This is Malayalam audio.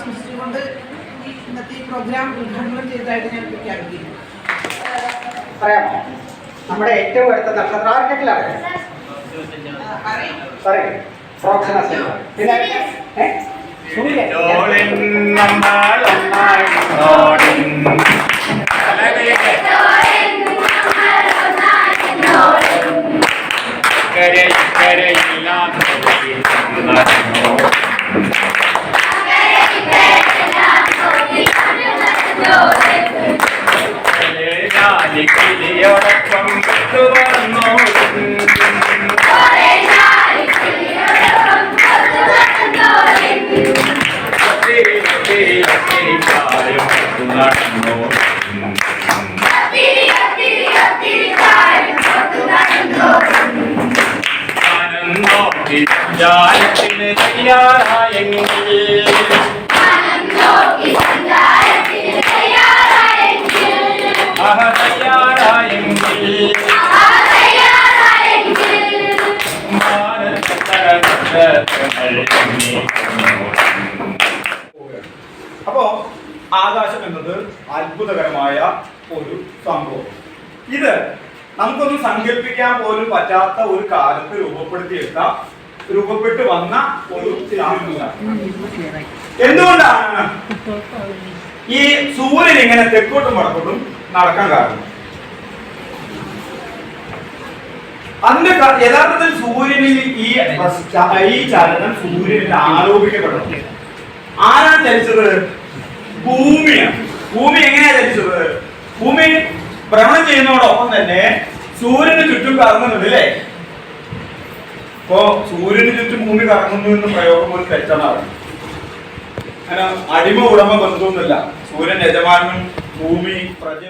ആശംസിച്ചുകൊണ്ട് ഈ ഇന്നത്തെ ഈ പ്രോഗ്രാം ഉദ്ഘാടനം ചെയ്തതായിട്ട് ഞാൻ പ്രഖ്യാപിക്കുന്നു പറയാമോ? നമ്മുടെ ഏറ്റവും അടുത്ത നക്ഷത്ര ആർക്കെങ്കിലാണ് പറയൂ. പ്രോക്ഷണ പിന്നെ? സൂര്യൻ നമ്മൾ നമ്മളൊന്നായി ഡോളിൻ. ഇക്കരെ ഇക്കരെയെല്ലാം നോക്കി ഞാനും നോക്കി ജാലത്തിന് തയ്യാറായെങ്കിൽ. അപ്പോ ആകാശം എന്നത് അത്ഭുതകരമായ ഒരു സംഭവം. ഇത് നമുക്കൊന്നും സങ്കല്പിക്കാൻ പോലും പറ്റാത്ത ഒരു കാലത്ത് രൂപപ്പെടുത്തിയെടുത്ത രൂപപ്പെട്ടു വന്ന ഒരു എന്തുകൊണ്ടാണ് ഈ സൂര്യൻ ഇങ്ങനെ തെക്കോട്ടും വടക്കോട്ടും നടക്കാൻ കാരണം? അതിന്റെ യഥാർത്ഥത്തിൽ സൂര്യനിൽ ഈ ഈ ചലനം സൂര്യനിൽ ആരോപിക്കപ്പെടുന്നു. ആരാണ് ചലിച്ചത് ഭൂമിയാണ്. ഭൂമി എങ്ങനെയാ ചലിച്ചത് ഭൂമി ഭ്രമണം ചെയ്യുന്നതോടൊപ്പം തന്നെ സൂര്യന് ചുറ്റും കറങ്ങുന്നുണ്ട് അല്ലേ? ഇപ്പോ സൂര്യന് ചുറ്റും ഭൂമി കറങ്ങുന്നു എന്ന് പ്രയോഗം ഒരു തെറ്റാണ്. അടിമ ഉടമ ബന്ധമൊന്നുമില്ല സൂര്യൻ യജമാനും ഭൂമി പ്രജ